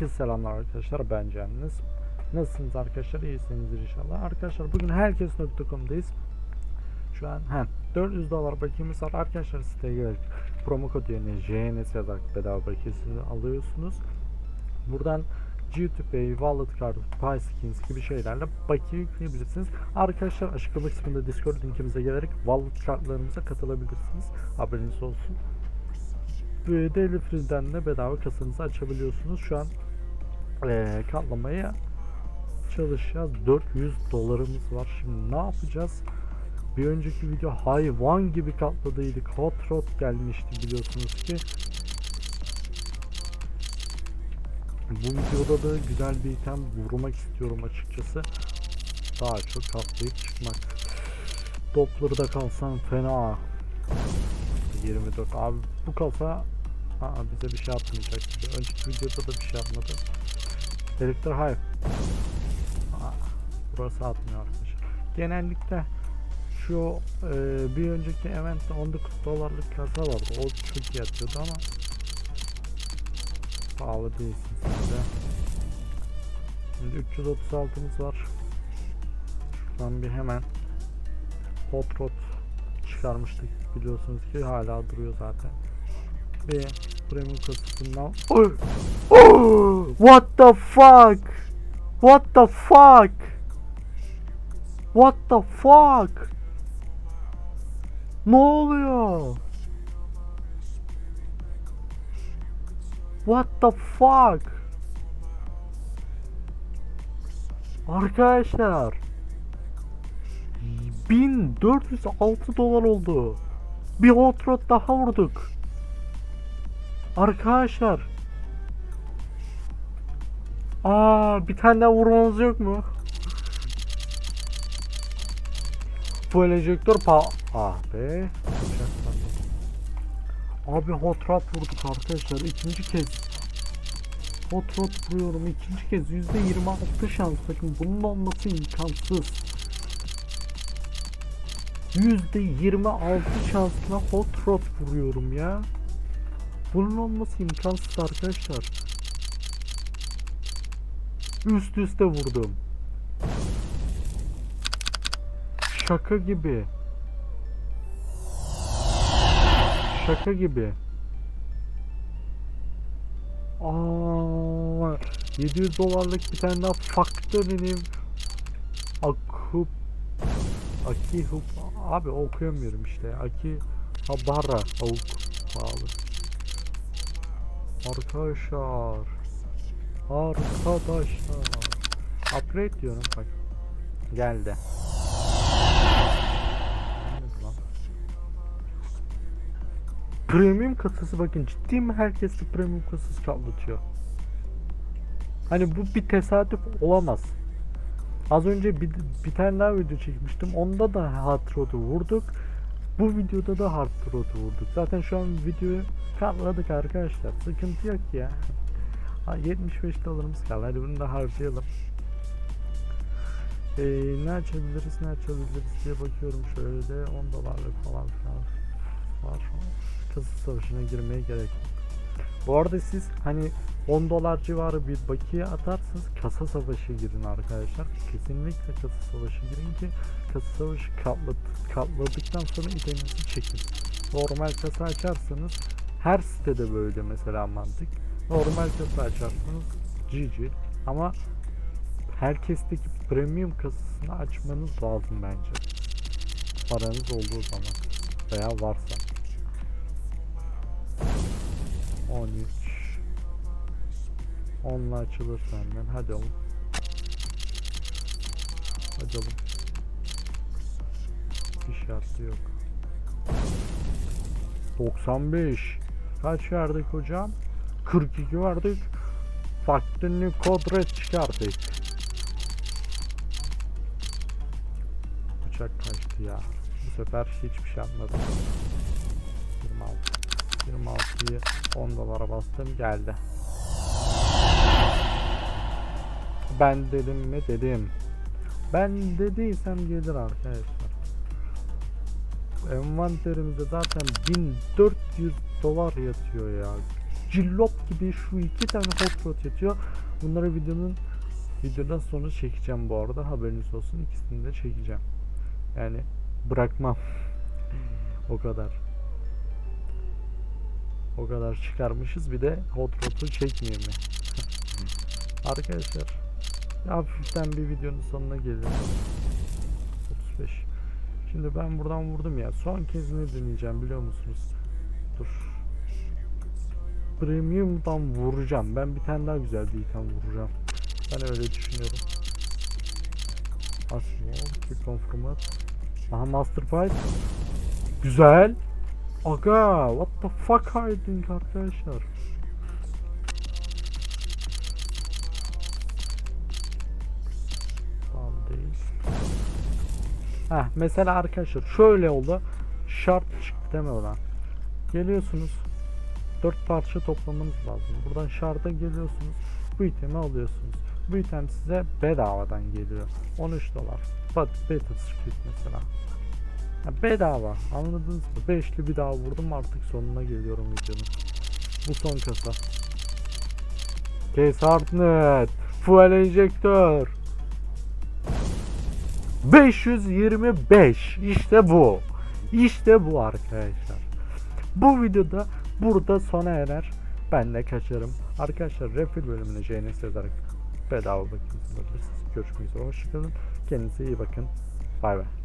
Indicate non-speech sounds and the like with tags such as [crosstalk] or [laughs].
Herkese selamlar arkadaşlar ben Cenniz. Nasılsınız arkadaşlar? İyisinizdir inşallah. Arkadaşlar bugün herkes.com'dayız. Şu an he, 400 dolar bakiyemiz var. Arkadaşlar siteye girerek promo kod yerine JNS yazarak bedava bakiyesini alıyorsunuz. Buradan GTPay, Wallet Card, PySkins gibi şeylerle bakiye yükleyebilirsiniz. Arkadaşlar açıklama kısmında Discord linkimize gelerek Wallet kartlarımıza katılabilirsiniz. Haberiniz olsun. Daily Free'den de bedava kasanızı açabiliyorsunuz. Şu an eee katlamaya çalışacağız. 400 dolarımız var. Şimdi ne yapacağız? Bir önceki video hayvan gibi katladıydık. Hot rod gelmişti biliyorsunuz ki. Bu videoda da güzel bir item vurmak istiyorum açıkçası. Daha çok katlayıp çıkmak. Doppler'da kalsam fena. 24 abi bu kasa Aa, bize bir şey atmayacak gibi. Önceki videoda da bir şey atmadı. Hive. Aa, burası atmıyor arkadaşlar. Genellikle şu e, bir önceki eventte 19 dolarlık kasa vardı. O çok iyi atıyordu ama pahalı değilsin de. Şimdi 336'mız var. Şuradan bir hemen hot rod çıkarmıştık biliyorsunuz ki hala duruyor zaten. Ve premium kasasından! What the fuck? What the fuck? What the fuck? Ne oluyor? What the fuck? Arkadaşlar 1406 dolar oldu. Bir hot rod daha vurduk. Arkadaşlar. Aa bir tane daha vurmamız yok mu? Bu enjektör pa... Ah be. Abi hot rod vurduk arkadaşlar. ikinci kez. Hot rod vuruyorum. ikinci kez. %26 şans. Bakın bunun olması imkansız. %26 şansla hot rod vuruyorum ya. Bunun olması imkansız arkadaşlar. Üst üste vurdum. Şaka gibi. Şaka gibi. Aa, 700 dolarlık bir tane daha faktörünüm. Akup Aki Hup abi okuyamıyorum işte. Aki Habara Avuk pahalı. Arkadaşlar. Arkadaşlar. Upgrade diyorum bak. Geldi. Premium kasası bakın ciddi mi herkes premium kasası katlatıyor. Hani bu bir tesadüf olamaz. Az önce bir, bir tane daha video çekmiştim. Onda da rod'u vurduk. Bu videoda da hard rod'u vurduk. Zaten şu an videoyu katladık arkadaşlar. Sıkıntı yok ya. Ha, 75 dolarımız kaldı. Hadi bunu da harcayalım. Ee, ne açabiliriz ne açabiliriz diye bakıyorum şöyle 10 dolarlık falan filan var. Kasa savaşına girmeye gerek yok. Bu arada siz hani 10 dolar civarı bir bakiye atarsanız kasa savaşı girin arkadaşlar. Kesinlikle kasa savaşı girin ki kasa savaşı katladı, katladıktan sonra iteminizi çekin. Normal kasa açarsanız her sitede böyle mesela mantık. Normal kasa açarsanız GG ama herkesteki premium kasasını açmanız lazım bence. Paranız olduğu zaman veya varsa. 13 Onunla açılır senden. Hadi oğlum. Hadi oğlum. Bir şartı yok. 95. Kaç verdik hocam? 42 verdik. Faktörünü kodret çıkardık. Bıçak kaçtı ya. Bu sefer hiçbir şey yapmadım. 26. 26'yı 10 dolara bastım geldi. Ben dedim mi dedim. Ben dediysem gelir arkadaşlar. Envanterimizde zaten 1400 dolar yatıyor ya. cillop gibi şu iki tane hot rod yatıyor. Bunları videonun videodan sonra çekeceğim bu arada haberiniz olsun ikisini de çekeceğim. Yani bırakmam. [laughs] o kadar. O kadar çıkarmışız bir de hot rod'u çekmeyeyim mi? Arkadaşlar hafiften bir videonun sonuna geliyorum. 35. Şimdi ben buradan vurdum ya. Son kez ne deneyeceğim biliyor musunuz? Dur. Premium'dan vuracağım. Ben bir tane daha güzel bir item vuracağım. Ben öyle düşünüyorum. Asmo, Confirmat. Aha Master Pipe. Güzel. Aga, what the fuck hiding arkadaşlar? Tamam değil. Heh, mesela arkadaşlar şöyle oldu. Şart çıktı deme ulan. Geliyorsunuz. 4 parça toplamanız lazım. Buradan şarta geliyorsunuz. Bu itemi alıyorsunuz. Bu item size bedavadan geliyor. 13 dolar. But Battle Script mesela. Ha, bedava. Anladınız mı? Beşli bir daha vurdum artık sonuna geliyorum videonun. Bu son kasa. Case Hardnet. Fuel enjektör. 525. İşte bu. İşte bu arkadaşlar. Bu videoda burada sona erer. Ben de kaçarım. Arkadaşlar refil bölümüne JNS yazarak bedava bakın. Görüşmek üzere. Hoşçakalın. Kendinize iyi bakın. Bay bay.